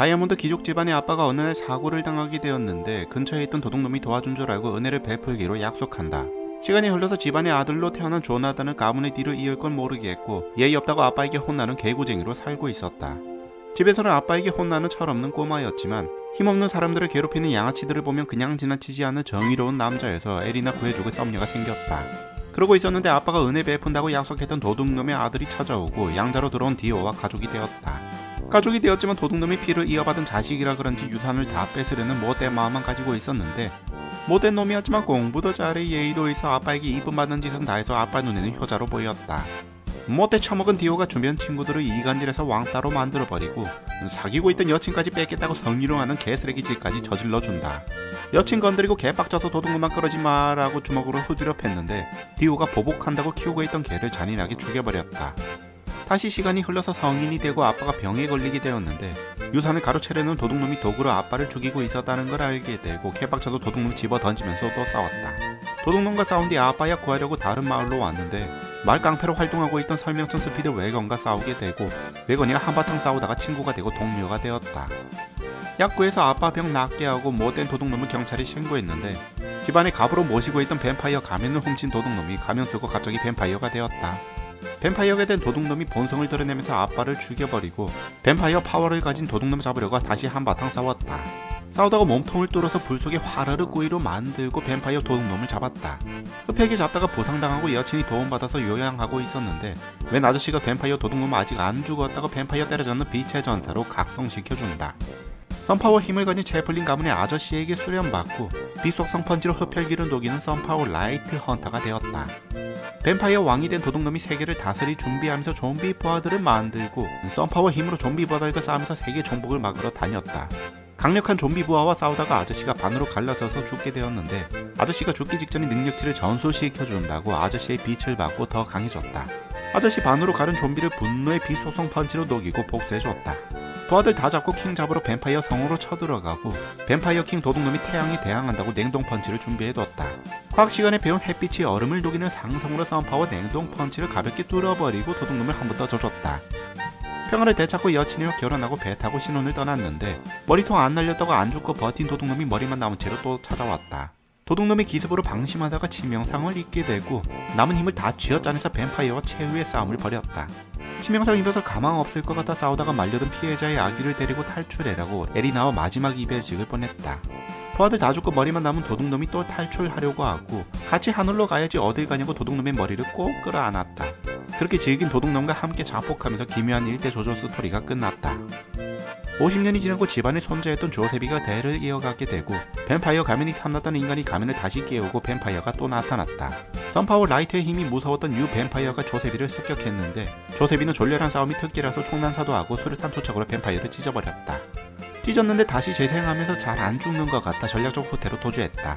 다이아몬드 귀족 집안의 아빠가 어느 날 사고를 당하게 되었는데 근처에 있던 도둑놈이 도와준 줄 알고 은혜를 베풀기로 약속한다. 시간이 흘러서 집안의 아들로 태어난 조나단은 가문의 뒤를 이을 건 모르겠고 예의 없다고 아빠에게 혼나는 개구쟁이로 살고 있었다. 집에서는 아빠에게 혼나는 철없는 꼬마였지만 힘없는 사람들을 괴롭히는 양아치들을 보면 그냥 지나치지 않는 정의로운 남자여서 에리나 구해주고 썸녀가 생겼다. 그러고 있었는데 아빠가 은혜 베푼다고 약속했던 도둑놈의 아들이 찾아오고 양자로 들어온 디오와 가족이 되었다. 가족이 되었지만 도둑놈이 피를 이어받은 자식이라 그런지 유산을 다 뺏으려는 못된 마음만 가지고 있었는데 못된 놈이었지만 공부도 잘해 예의도 있어 아빠에게 이쁨 받는 짓은 다 해서 아빠 눈에는 효자로 보였다. 못돼 처먹은 디오가 주변 친구들을 이간질해서 왕따로 만들어버리고 사귀고 있던 여친까지 뺏겠다고 성희롱하는 개쓰레기 짓까지 저질러준다. 여친 건드리고 개빡쳐서 도둑놈만 끌어지 마라고 주먹으로 후드려 팼는데 디오가 보복한다고 키우고 있던 개를 잔인하게 죽여버렸다. 다시 시간이 흘러서 성인이 되고 아빠가 병에 걸리게 되었는데 유산을 가로채려는 도둑놈이 도구로 아빠를 죽이고 있었다는 걸 알게 되고 개빡쳐서 도둑놈 집어 던지면서 또 싸웠다. 도둑놈과 싸운 뒤 아빠야 구하려고 다른 마을로 왔는데 말 깡패로 활동하고 있던 설명천 스피드 외건과 싸우게 되고 외건이가 한바탕 싸우다가 친구가 되고 동료가 되었다. 약구에서 아빠 병 낫게 하고 못된 도둑놈을 경찰에 신고했는데 집안에 갑으로 모시고 있던 뱀파이어 가면을 훔친 도둑놈이 가면 쓰고 갑자기 뱀파이어가 되었다. 뱀파이어가 된 도둑놈이 본성을 드러내면서 아빠를 죽여버리고 뱀파이어 파워를 가진 도둑놈을 잡으려고 다시 한바탕 싸웠다. 싸우다가 몸통을 뚫어서 불 속에 화르르 구이로 만들고 뱀파이어 도둑놈을 잡았다. 흡혈귀 잡다가 부상당하고 여친이 도움받아서 요양하고 있었는데 웬 아저씨가 뱀파이어 도둑놈 아직 안 죽었다고 뱀파이어 때려잡는 빛의 전사로 각성시켜준다. 썬파워 힘을 가진 채플린 가문의 아저씨에게 수련받고 빛속 성 펀치로 흡혈귀를 녹이는 썬파워 라이트 헌터가 되었다. 뱀파이어 왕이 된 도둑놈이 세계를 다스릴 준비하면서 좀비 부하들을 만들고 썬파워 힘으로 좀비 부하들과 싸우면서 세계 정복을 막으러 다녔다. 강력한 좀비 부하와 싸우다가 아저씨가 반으로 갈라져서 죽게 되었는데 아저씨가 죽기 직전에 능력치를 전소시켜준다고 아저씨의 빛을 받고 더 강해졌다. 아저씨 반으로 가른 좀비를 분노의 빛 소성 펀치로 녹이고 복수해줬다. 부하들 다 잡고 킹 잡으러 뱀파이어 성으로 쳐들어가고 뱀파이어 킹 도둑놈이 태양에 대항한다고 냉동 펀치를 준비해뒀다. 과학 시간에 배운 햇빛이 얼음을 녹이는 상성으로 싸움파워 냉동 펀치를 가볍게 뚫어버리고 도둑놈을 한 번 더 져줬다. 평화를 되찾고 여친이와 결혼하고 배 타고 신혼을 떠났는데 머리통 안 날렸다고 안 죽고 버틴 도둑놈이 머리만 남은 채로 또 찾아왔다. 도둑놈이 기습으로 방심하다가 치명상을 입게 되고 남은 힘을 다 쥐어짜내서 뱀파이어와 최후의 싸움을 벌였다. 치명상 입어서 가망 없을 것 같아 싸우다가 말려든 피해자의 아기를 데리고 탈출해라고 에리나와 마지막 이별식을 보냈다. 부하들 다 죽고 머리만 남은 도둑놈이 또 탈출하려고 하고 같이 하늘로 가야지 어딜 가냐고 도둑놈의 머리를 꼭 끌어안았다. 그렇게 즐긴 도둑놈과 함께 자폭하면서 기묘한 일대 조조 스토리가 끝났다. 50년이 지나고 집안의 손자였던 조세비가 대를 이어가게 되고 뱀파이어 가면이 탐났던 인간이 가면을 다시 깨우고 뱀파이어가 또 나타났다. 썬파워 라이트의 힘이 무서웠던 유 뱀파이어가 조세비를 습격했는데 조세비는 졸렬한 싸움이 특기라서 총난사도 하고 수류탄 투척으로 뱀파이어를 찢어버렸다. 찢었는데 다시 재생하면서 잘 안 죽는 것 같아 전략적 후퇴로 도주했다.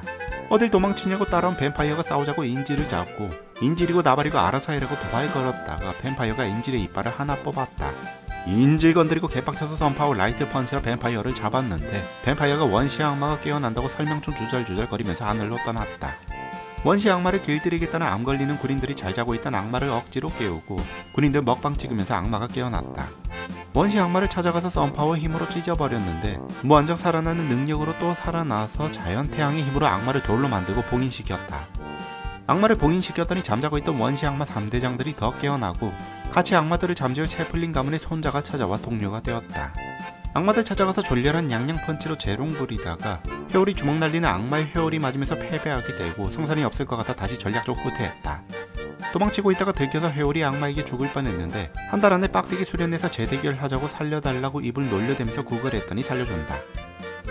어딜 도망치냐고 따라온 뱀파이어가 싸우자고 인지를 잡고 인질이고 나발이고 알아서 해라고 도발 걸었다가 뱀파이어가 인질의 이빨을 하나 뽑았다. 인질 건드리고 개빡쳐서 선파워 라이트 펀치로 뱀파이어를 잡았는데 뱀파이어가 원시 악마가 깨어난다고 설명충 주절주절 거리면서 하늘로 떠났다. 원시 악마를 길들이겠다는 암 걸리는 군인들이 잘 자고 있던 악마를 억지로 깨우고 군인들 먹방 찍으면서 악마가 깨어났다. 원시 악마를 찾아가서 썬파워 힘으로 찢어버렸는데 무한정 살아나는 능력으로 또 살아나서 자연 태양의 힘으로 악마를 돌로 만들고 봉인시켰다. 악마를 봉인시켰더니 잠자고 있던 원시 악마 3대장들이 더 깨어나고 같이 악마들을 잠재울 채플린 가문의 손자가 찾아와 동료가 되었다. 악마들 찾아가서 졸렬한 양양 펀치로 재롱 부리다가 회오리 주먹 날리는 악마의 회오리 맞으면서 패배하게 되고 승산이 없을 것 같아 다시 전략적 후퇴했다. 도망치고 있다가 들켜서 회오리 악마에게 죽을 뻔했는데 한 달 안에 빡세게 수련해서 재대결하자고 살려달라고 입을 놀려대면서 구걸했더니 살려준다.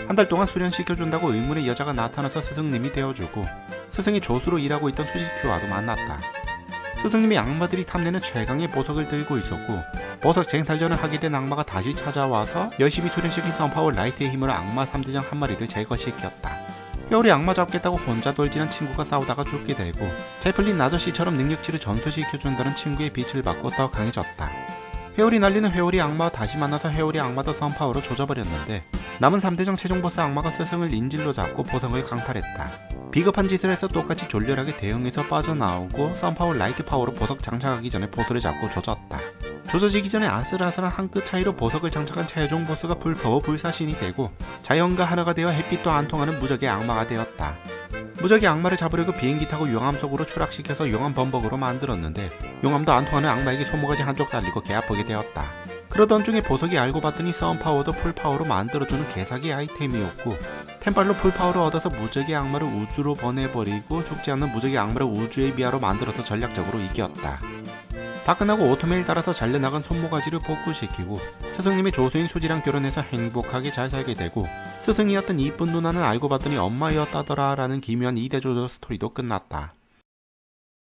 한 달 동안 수련시켜준다고 의문의 여자가 나타나서 스승님이 되어주고 스승이 조수로 일하고 있던 수지큐와도 만났다. 스승님이 악마들이 탐내는 최강의 보석을 들고 있었고 보석 쟁탈전을 하게 된 악마가 다시 찾아와서 열심히 수련시킨 선파워 라이트의 힘으로 악마 3대장 한 마리를 제거시켰다. 회오리 악마 잡겠다고 혼자 돌진한 친구가 싸우다가 죽게 되고 채플린 아저씨처럼 능력치를 전수시켜준다는 친구의 빛을 받고 더 강해졌다. 회오리 날리는 회오리 악마와 다시 만나서 회오리 악마도 선파워로 조져버렸는데 남은 3대장 최종 보스 악마가 스승을 인질로 잡고 보석을 강탈했다. 비겁한 짓을 해서 똑같이 졸렬하게 대응해서 빠져나오고 썬파워 라이트 파워로 보석 장착하기 전에 보스를 잡고 조졌다. 조져지기 전에 아슬아슬한 한 끗 차이로 보석을 장착한 최종 보스가 불퍼워 불사신이 되고 자연과 하나가 되어 햇빛도 안 통하는 무적의 악마가 되었다. 무적의 악마를 잡으려고 비행기 타고 용암 속으로 추락시켜서 용암 범벅으로 만들었는데 용암도 안 통하는 악마에게 손모가지 한쪽 달리고 개 아프게 되었다. 그러던 중에 보석이 알고 봤더니 썬파워도 풀파워로 만들어주는 개사기 아이템이었고 템빨로 풀파워를 얻어서 무적의 악마를 우주로 보내버리고 죽지 않는 무적의 악마를 우주의 미아로 만들어서 전략적으로 이겼다. 다 끝나고 오토메일 따라서 잘려나간 손모가지를 복구시키고 스승님의 조수인 수지랑 결혼해서 행복하게 잘 살게 되고 스승이었던 이쁜 누나는 알고 봤더니 엄마였다더라 라는 기묘한 이대조조 스토리도 끝났다.